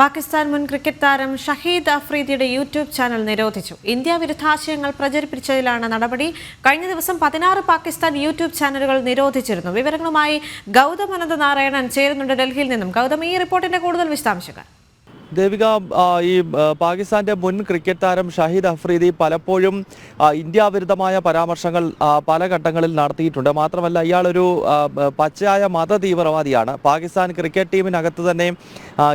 പാകിസ്ഥാൻ മുൻ ക്രിക്കറ്റ് താരം ഷഹീദ് അഫ്രീദിയുടെ യൂട്യൂബ് ചാനൽ നിരോധിച്ചു. ഇന്ത്യ വിരുദ്ധാശയങ്ങൾ പ്രചരിപ്പിച്ചതിലാണ് നടപടി. കഴിഞ്ഞ ദിവസം പതിനാറ് പാകിസ്ഥാൻ യൂട്യൂബ് ചാനലുകൾ നിരോധിച്ചിരുന്നു. വിവരങ്ങളുമായി ഗൗതം അനന്ത നാരായണൻ ചേരുന്നുണ്ട് ഡൽഹിയിൽ നിന്നും. ഗൗതം ഈ റിപ്പോർട്ടിന്റെ കൂടുതൽ വിശദാംശങ്ങൾ. ദേവിക ഈ പാകിസ്ഥാന്റെ മുൻ ക്രിക്കറ്റ് താരം ഷഹീദ് അഫ്രീദി പലപ്പോഴും ഇന്ത്യ വിരുദ്ധമായ പരാമർശങ്ങൾ പല ഘട്ടങ്ങളിൽ നടത്തിയിട്ടുണ്ട്. മാത്രമല്ല ഇയാളൊരു പച്ചയായ മത തീവ്രവാദിയാണ്. പാകിസ്ഥാൻ ക്രിക്കറ്റ് ടീമിനകത്ത് തന്നെ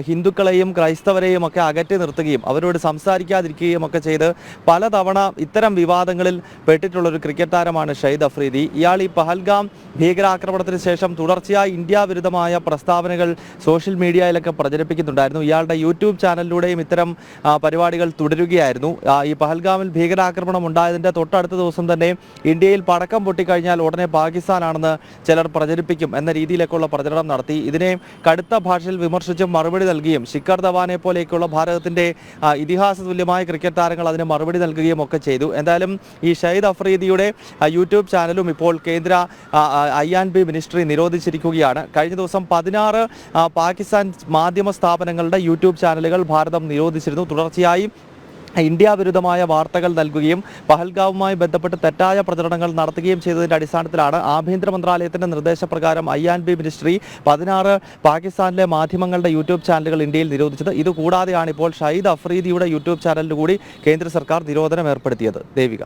ഹിന്ദുക്കളെയും ക്രൈസ്തവരെയും ഒക്കെ അകറ്റി നിർത്തുകയും അവരോട് സംസാരിക്കാതിരിക്കുകയും ഒക്കെ ചെയ്ത് പലതവണ ഇത്തരം വിവാദങ്ങളിൽ പെട്ടിട്ടുള്ള ഒരു ക്രിക്കറ്റ് താരമാണ് ഷഹീദ് അഫ്രീദി. ഇയാൾ ഈ പഹൽഗാം ഭീകരാക്രമണത്തിന് ശേഷം തുടർച്ചയായി ഇന്ത്യ വിരുദ്ധമായ പ്രസ്താവനകൾ സോഷ്യൽ മീഡിയയിലൊക്കെ പ്രചരിപ്പിക്കുന്നുണ്ടായിരുന്നു. ഇയാളുടെ യൂട്യൂബ് ചാനലിലൂടെയും ഇത്തരം പരിപാടികൾ തുടരുകയായിരുന്നു. ഈ പഹൽഗാമിൽ ഭീകരാക്രമണം ഉണ്ടായതിന്റെ തൊട്ടടുത്ത ദിവസം തന്നെ ഇന്ത്യയിൽ പടക്കം പൊട്ടിക്കഴിഞ്ഞാൽ ഉടനെ പാകിസ്ഥാനാണെന്ന് ചിലർ പ്രചരിപ്പിക്കും എന്ന രീതിയിലേക്കുള്ള പ്രചരണം നടത്തി. ഇതിനെ കടുത്ത ഭാഷയിൽ വിമർശിച്ചും മറുപടി നൽകുകയും ശിഖർ ധവാനെ പോലെയൊക്കെയുള്ള ഭാരതത്തിന്റെ ആ, ഇതിഹാസ തുല്യമായ ക്രിക്കറ്റ് താരങ്ങൾ അതിന് മറുപടി നൽകുകയും ഒക്കെ ചെയ്തു. എന്തായാലും ഈ ഷഹീദ് അഫ്രീദിയുടെ യൂട്യൂബ് ചാനലും ഇപ്പോൾ കേന്ദ്ര ഐ ആൻഡ് ബി മിനിസ്ട്രി നിരോധിച്ചിരിക്കുകയാണ്. കഴിഞ്ഞ ദിവസം പതിനാറ് പാകിസ്ഥാൻ മാധ്യമ സ്ഥാപനങ്ങളുടെ യൂട്യൂബ് ചാനലുകൾ ഭാരതം നിരോധിച്ചിരുന്നു. തുടർച്ചയായി ഇന്ത്യ വിരുദ്ധമായ വാർത്തകൾ നൽകുകയും പഹൽഗാവുമായി ബന്ധപ്പെട്ട് തെറ്റായ പ്രചരണങ്ങൾ നടത്തുകയും ചെയ്തതിന്റെ അടിസ്ഥാനത്തിലാണ് ആഭ്യന്തര മന്ത്രാലയത്തിന്റെ നിർദ്ദേശപ്രകാരം ഐ ആൻഡ് ബി മിനിസ്ട്രി പതിനാറ് പാകിസ്ഥാനിലെ മാധ്യമങ്ങളുടെ യൂട്യൂബ് ചാനലുകൾ ഇന്ത്യയിൽ നിരോധിച്ചത്. ഇതുകൂടാതെയാണ് ഇപ്പോൾ ഷഹീദ് അഫ്രീദിയുടെ യൂട്യൂബ് ചാനലിന് കൂടി കേന്ദ്ര സർക്കാർ നിരോധനം ഏർപ്പെടുത്തിയത്. ദേവിക.